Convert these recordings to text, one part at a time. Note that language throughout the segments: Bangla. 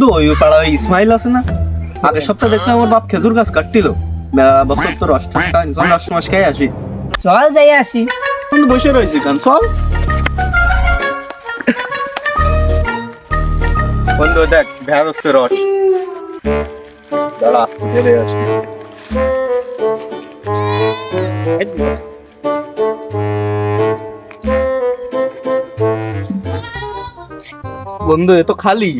কিন্তু ওই পাড়া ওই ইসমাইল আছে না? আগের সপ্তাহে দেখলাম আমার বাপ খেজুর গাছ কাটছিল। মেলা বছর তো রস ঠান্ডা চল রস মাস খেয়ে আসি। চল যাই আসি। কিন্তু বসে রয়েছি কেন? চল। বন্ধু দেখ ভ্যান হচ্ছে রস। দাঁড়া বেড়ে আসি। বন্ধু এ তো খালি।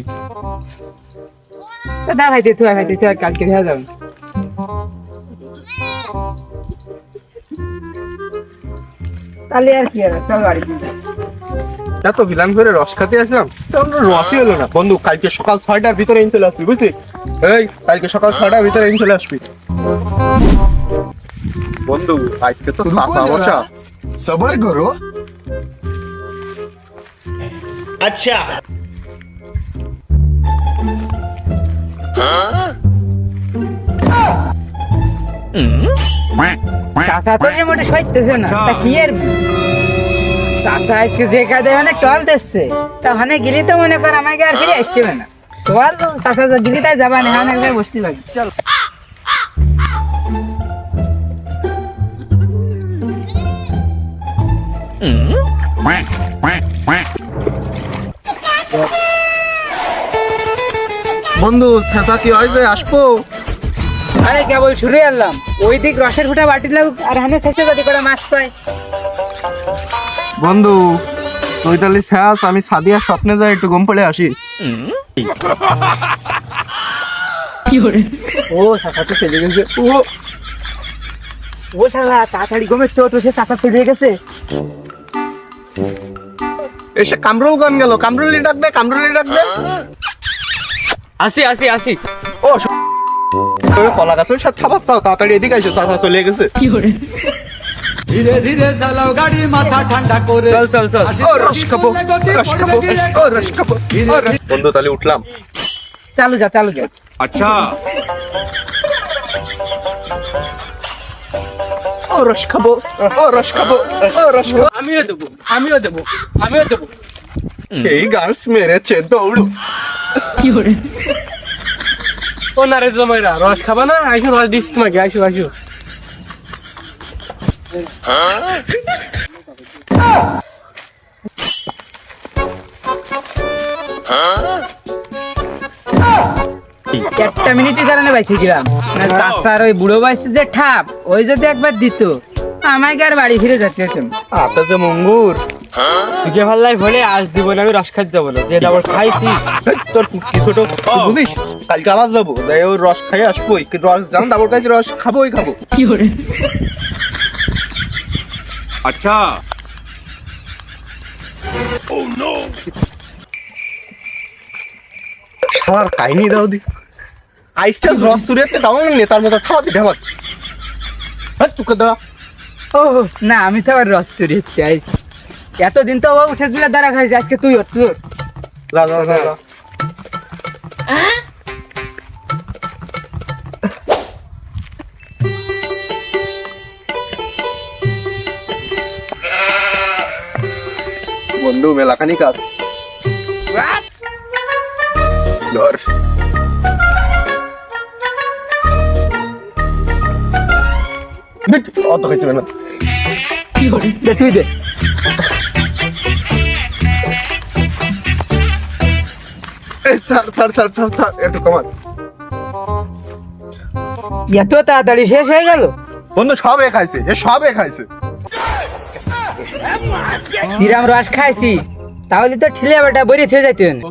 কালকে তো করে রস খেতে আসলাম। রসই হলো না। বন্ধু কালকে সকাল ছয়টার ভিতরে চলে আসবি বুঝলি? এই কালকে সকাল ছয়টার ভিতরে চলে আসবি। বন্ধু আজকে তো সবার করো আচ্ছা চাচা তো মোটে সইতেছে না তা কি আর চাচা আজকে যে কাজে মানে টল দিচ্ছে তা ওখানে গেলি তো মনে কর আমাকে আর ফিরে আসতে না। সোয়াল তো গেলি তাই যাবা না ওখানে একবার বসতে লাগে বন্ধু ছেঁচা কি হয়েছে আসব? আরে কেবল শুরু এলাম ওই দিক রসের ফুটা বাটি লাগুক আর হানে শেষে যদি করে মাছ পায় বন্ধু তুই তাহলে শেষ আমি সাদিয়া স্বপ্নে যাই একটু ঘুম পড়ে আসি। ও চাচা তো চলে গেছে। ও ও শালা তাড়াতাড়ি ঘুমের তো তো সে চাচা চলে গেছে। এসে কামরুল গান গেল। কামরুলি ডাক দে কামরুলি ডাক দে। আসি আসি আসি। ও কলা গাছের সাথে খাবার চাও তাড়াতাড়ি এদিকে আইসো চাচা চলে গেছে। কি করে ধীরে ধীরে চালাও গাড়ি মাথা ঠান্ডা করে। চল চল চল। ও রস খাব রস খাব ও রস খাব। বন্ধু তাহলে উঠলাম। চালু যা চালু যা। ও রস খাব ও রস খাব ও রস খাব। আমিও দেবো আমিও দেবো আমিও দেবো। এই গাছ মেরেছে দৌড়। ও না রে জমাইরা রস খাবা না? আইসো রস দিস তোমাকে আইসো আইসো। একটা মিনিটের কারণে না চাচার ওই বুড়ো বয়সে যে ঠাপ ওই যদি একবার দিত আমাকে আর বাড়ি ফিরে যেতে না। আটা যে মঙ্গুর। তুই ভালো লাগে বলে আজ দিব না আমি রস খাইতে যাব না যে আবার খাইছি তোর তুই বুঝিস? কালকে আবার যাব ওই রস খাই আসব ওই রস জান দাবর কাছে রস খাবোই খাব। আচ্ছা। শালার কাহিনী দাও দি। আইসটা রস সুরিয়াতে দাও না নেতার মতো খাওয়া দিতে আমার হ্যাঁ চুকে দাও ও না আমি তো আবার রস চুরিতে আইছি। এতদিন তো ও উঠেস বিলা দ্বারা খাইছি আজকে তুই ওঠ তুই ওঠ। যা যা। বন্ধু মেলাখানি কাজ ধর। অত খাইতে না। দে তুই দে। একটু কমান। এত তাড়াতাড়ি শেষ হয়ে গেল? বন্ধু সবে খাইছে এ সবে খাইছে। চিরাম রস খাইছি তাহলে তো ঠিলে বেটা বইরে ছেড়ে যাইতে হবে না।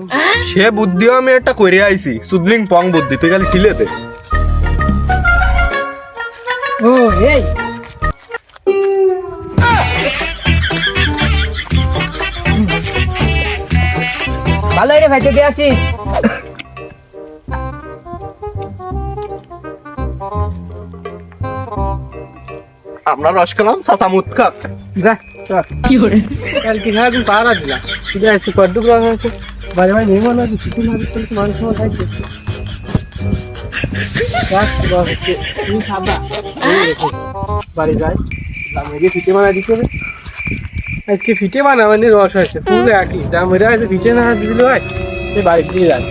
সে বুদ্ধিও আমি একটা করে আইছি সুদলিং পং বুদ্ধি তুই খালি ঠিলে দে। ও এই। ভালো রে ভাই তোকে আসিস। আমরা রস খেলাম চাচা মুত যা পাহারা তুই আসছি কদ্দুক রস আছে বাজে ভাই নেই মনে হয় ছুটি মারি তাহলে মানুষ। তুমি বাড়ি যাই। ফিটে বানা দিতে হবে। আজকে ফিটে বানা মানে রস হয়েছে। পুরো একই জামাইরা আছে ফিটে না দিলে হয়। সে বাড়ি দিয়ে যায়